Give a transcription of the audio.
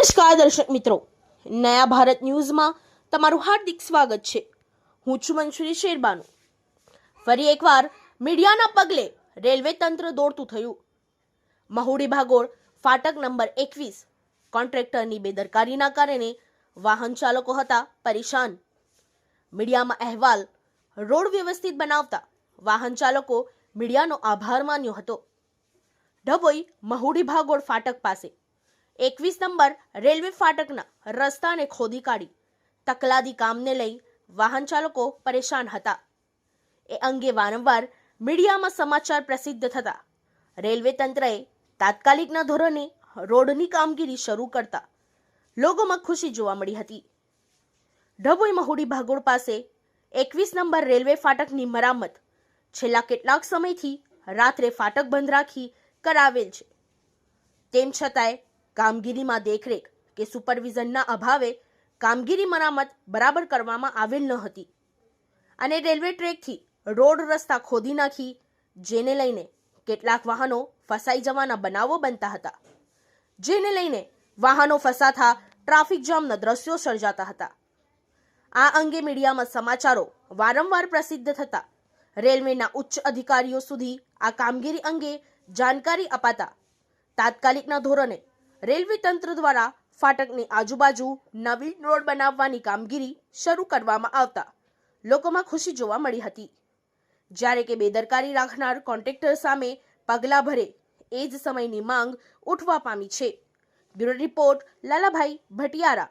નમસ્કાર દર્શક મિત્રો. નયા ભારત ન્યૂઝમાં તમારું હાર્દિક સ્વાગત છે. હું છું મંશુરી શેરબાનુ. ફરી એકવાર મીડિયાના પગલે રેલવે તંત્ર દોડતું થયું. મહુડી ભાગોળ ફાટક નંબર એકવીસ કોન્ટ્રાક્ટરની બેદરકારીના કારણે વાહન ચાલકો હતા પરેશાન. મીડિયામાં અહેવાલ રોડ વ્યવસ્થિત બનાવતા વાહન ચાલકો મીડિયાનો આભાર માન્યો હતો. ડભોઈ મહુડી ભાગોળ ફાટક પાસે એકવીસ નંબર રેલવે ફાટકના રસ્તાને ખોદી કાઢી. તકલાદી કામને લઈ વાહન ચાલકો પરેશાન હતા. એ અંગે વારંવાર મીડિયામાં સમાચાર પ્રસિદ્ધ થતા. રેલવે તંત્રએ તાત્કાલિકના ધોરણે રોડની કામગીરી શરૂ કરતા લોકોમાં ખુશી જોવા મળી હતી. ડભોઈ મહુડી ભાગોળ પાસે એકવીસ નંબર રેલવે ફાટકની મરામત છેલ્લા કેટલાક સમયથી રાત્રે ફાટક બંધ રાખી કરાવેલ છે. તેમ છતાંય કામગીરીમાં દેખરેખ કે સુપરવિઝનના અભાવે કામગીરી મરામત બરાબર કરવામાં આવેલ ન હતી. અને રેલવે ટ્રેકથી રોડ રસ્તા ખોદી નાખી, જેને લઈને કેટલાક વાહનો ફસાઈ જવાના બનાવો બનતા હતા. જેને લઈને વાહનો ફસાતા ટ્રાફિક જામના દ્રશ્યો સર્જાતા હતા. આ અંગે મીડિયામાં સમાચારો વારંવાર પ્રસિદ્ધ થતા રેલવેના ઉચ્ચ અધિકારીઓ સુધી આ કામગીરી અંગે જાણકારી અપાતા તાત્કાલિકના ધોરણે રેલવે તંત્ર દ્વારા ફાટકની આજુબાજુ નવીન રોડ બનાવવાની કામગીરી શરૂ કરવામાં આવતા લોકોમાં ખુશી જોવા મળી હતી. જ્યારે કે બેદરકારી રાખનાર કોન્ટ્રાક્ટર સામે પગલાં ભરે એ જ સમયની માંગ ઉઠવા પામી છે. Bureau report Lalabhai Bhatiyara.